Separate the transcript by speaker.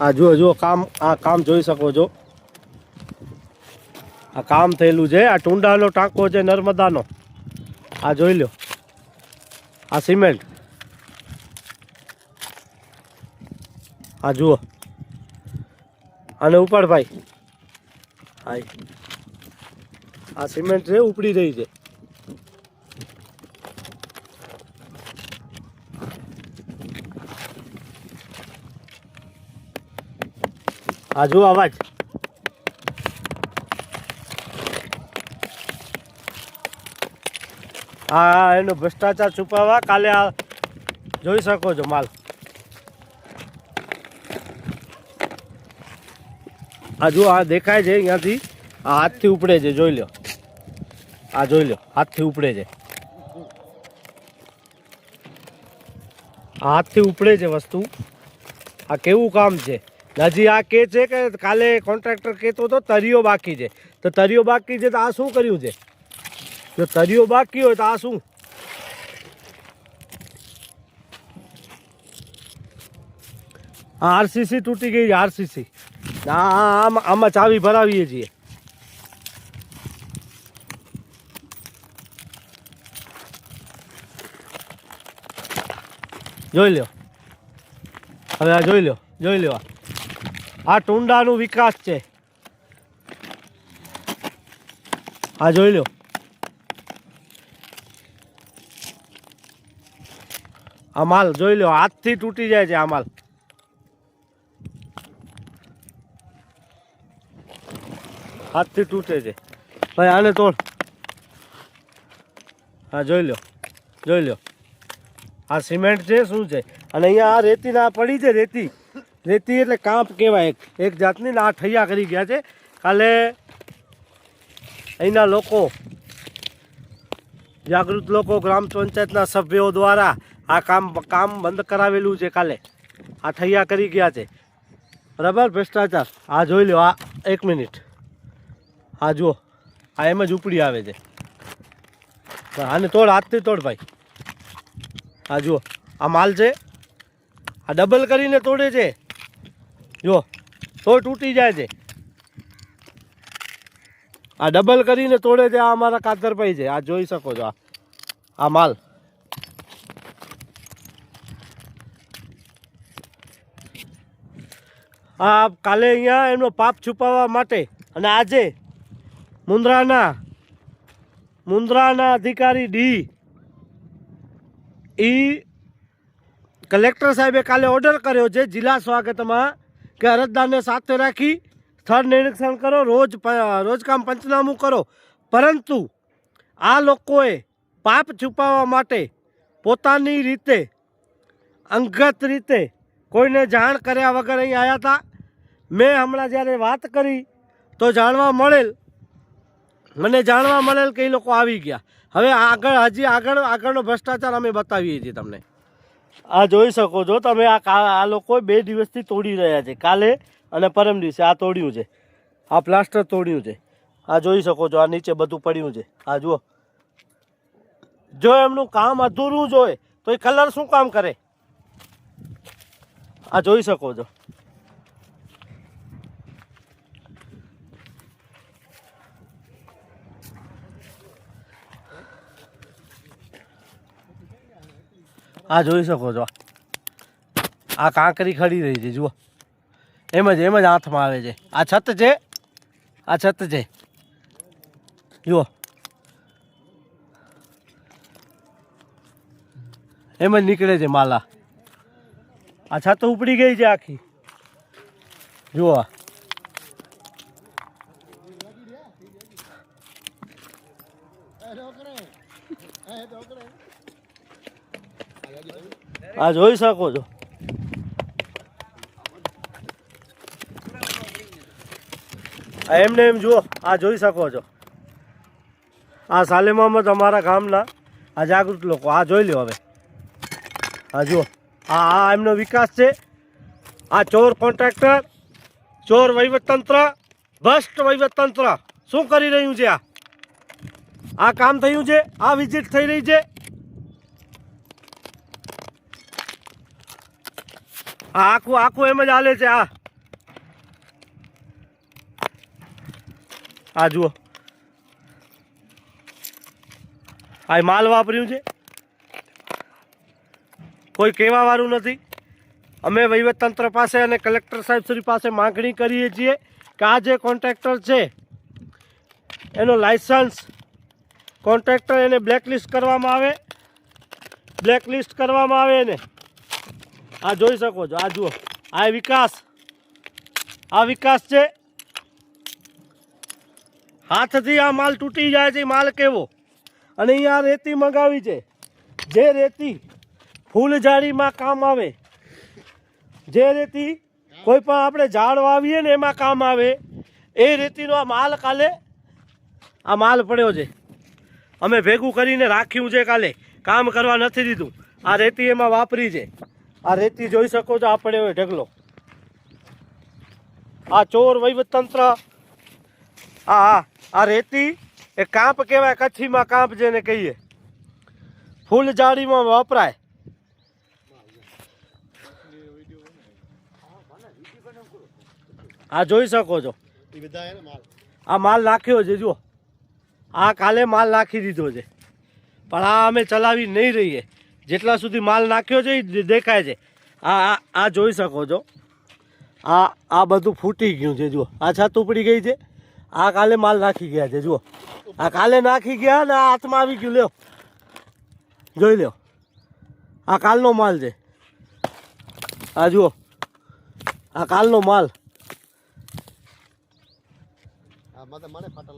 Speaker 1: આ જુઓ જુઓ, કામ, આ કામ જોઈ શકો છો. આ કામ થયેલું છે, આ ટુંડાનો ટાંકો છે નર્મદાનો. આ જોઈ લો, આ સિમેન્ટ. આ જુઓ અને ઉપાડ ભાઈ આ સિમેન્ટ છે, ઉપડી રહી છે. આ જુઓ અવાજ. હા એનો ભ્રષ્ટાચાર છુપાવવા કાલે જોઈ શકો છો માલ. આ જો આ દેખાય છે અહીંયાથી. આ હાથથી ઉપડે છે, જોઈ લો આ જોઈ લો હાથથી ઉપડે છે. હાથથી ઉપડે છે વસ્તુ. આ કેવું કામ છે? હજી આ કે છે કે કાલે કોન્ટ્રાક્ટર કહેતો હતો, તરીઓ બાકી છે. તો તરીઓ બાકી છે તો આ શું કર્યું છે? જો તરીઓ બાકી હોય તો આ શું? આ આરસીસી તૂટી ગઈ આરસીસી આ આ- આમાં આમાં ચાવી ભરાવીએ છીએ. જોઈ લ્યો. હવે આ જોઈ લ્યો જોઈ લ્યો આ. ટુંડાનું વિકાસ છે. આ જોઈ લ્યો આ માલ જોઈ લો, હાથથી તૂટી જાય છે આ માલ. હાથથી તૂટે છે. ભાઈ, આને તોડ. હા, જોઈ લ્યો જોઈ લ્યો આ સિમેન્ટ છે, શું છે? અને અહીંયા આ રેતી ના પડી છે, રેતી. રેતી એટલે કાંપ કહેવાય એક. જાતની ને આ ઠૈયા કરી ગયા છે. કાલે અહીંના લોકો, જાગૃત લોકો, ગ્રામ પંચાયતના સભ્યો દ્વારા આ કામ કામ બંધ કરાવેલું છે કાલે. આ ઠૈયા કરી ગયા છે. બરાબર? ભ્રષ્ટાચાર. આ જોઈ લો આ એક મિનિટ. આ જુઓ, આ એમ જ ઉપડી આવે છે. આને તોડ, હાથથી તોડ ભાઈ. આ જુઓ, આ માલ છે. આ ડબલ કરીને તોડે છે. જુઓ તો તૂટી જાય છે. આ ડબલ કરીને તોડે છે, આ અમારા કાતરભાઈ છે. આ જોઈ શકો છો, આ માલ. આ કાલે અહીંયા એમનો પાપ છુપાવવા માટે અને આજે મુન્દ્રાના મુન્દ્રાના અધિકારી ડી, ઈ કલેક્ટર સાહેબે કાલે ઓર્ડર કર્યો છે, જિલ્લા સ્વાગતમાં કે અરજદારને સાથે રાખી સ્થળ નિરીક્ષણ કરો, રોજ રોજકામ પંચનામું કરો. પરંતુ આ લોકોએ પાપ છુપાવવા માટે પોતાની રીતે, અંગત રીતે કોઈને જાણ કર્યા વગર અહીં આવ્યા હતા મેં હમણાં જ્યારે વાત કરી તો જાણવા મળેલ, મને જાણવા મળેલ કે એ લોકો આવી ગયા. હવે આગળ, હજી આગળ, આગળનો ભ્રષ્ટાચાર અમે બતાવીએ છીએ તમને. આ જોઈ શકો છો, તમે આ આ લોકો બે દિવસથી તોડી રહ્યા છે, કાલે અને પરમ દિવસે. આ તોડ્યું છે. આ પ્લાસ્ટર તોડ્યું છે. આ જોઈ શકો છો, આ નીચે બધું પડ્યું છે. આ જુઓ. જો એમનું કામ અધૂરું જ હોય, તો એ કલર શું કામ કરે? આ જોઈ શકો છો. આ જોઈ શકો છો. આ કાંકરી ખડી રહી છે, જુઓ. એમ જ એમ જ હાથમાં આવે છે. આ છત છે? આ છત છે. જુઓ. એમ જ નીકળે છે માલા. આ છત ઉપડી ગઈ છે આખી. જુઓ આ. જોઈ શકો છો. આ એમને એમ જુઓ, આ જોઈ શકો છો. આ સાલેમામાં અમારા ગામના આ જાગૃત લોકો, આ જોઈ લો હવે. આ જુઓ, આ આ એમનો વિકાસ છે. આ ચોર કોન્ટ્રાક્ટર, ચોર વહીવટતંત્ર, ભ્રષ્ટ વહીવટતંત્ર. શું કરી રહ્યું છે આ? આ કામ થયું છે, આ વિઝિટ થઈ રહી છે. આખું આખું એમ જ હાલે છે, આ. આ જુઓ. આ માલ વાપર્યું છે. કોઈ કહેવા વાળું નથી. અમે વહીવટતંત્ર પાસે અને કલેક્ટર સાહેબ શ્રી પાસે માગણી કરીએ છીએ કે આ જે કોન્ટ્રાક્ટર છે, એનો લાઇસન્સ કોન્ટ્રાક્ટર એને બ્લેકલિસ્ટ કરવામાં આવે. બ્લેકલિસ્ટ કરવામાં આવે એને. આ જોઈ શકો છો, આ જુઓ. આ વિકાસ. આ વિકાસ છે. હાથથી આ માલ તૂટી જાય છે માલ કેવો? અને અહીંયા રેતી મંગાવી છે. જે રેતી ફૂલઝાડીમાં કામ આવે, જે રેતી કોઈ પણ આપણે ઝાડ વાવીએ ને એમાં કામ આવે, એ રેતીનો આ માલ કાલે આ માલ પડ્યો છે. અમે ભેગું કરીને રાખ્યું છે કાલે. કામ કરવા નથી દીધું. આ રેતી એમાં વાપરી છે. આ રેતી જોઈ શકો છો, આ પડ્યો ઢગલો. આ ચોર વહીવટતંત્ર, આ હા આ રેતી, એ કાંપ કહેવાય, કચ્છીમાં કાંપ જેને કહીએ. ફૂલ જાળીમાં વપરાય. આ જોઈ શકો છો. આ માલ નાખ્યો છે, જુઓ. આ કાલે માલ નાખી દીધો છે. પણ આ અમે ચલાવી નહીં રહીએ. જેટલા સુધી માલ નાખ્યો છે એ દેખાય છે. આ આ જોઈ શકો છો. આ આ બધું ફૂટી ગયું છે, જુઓ. આ છત ઉપડી ગઈ છે. આ કાલે માલ નાખી ગયા છે, જુઓ. આ કાલે નાખી ગયા ને આ હાથમાં આવી ગયું. લ્યો. જોઈ લ્યો. આ કાલનો માલ છે. આ જુઓ. આ કાલનો માલ.
Speaker 2: મને ફાટા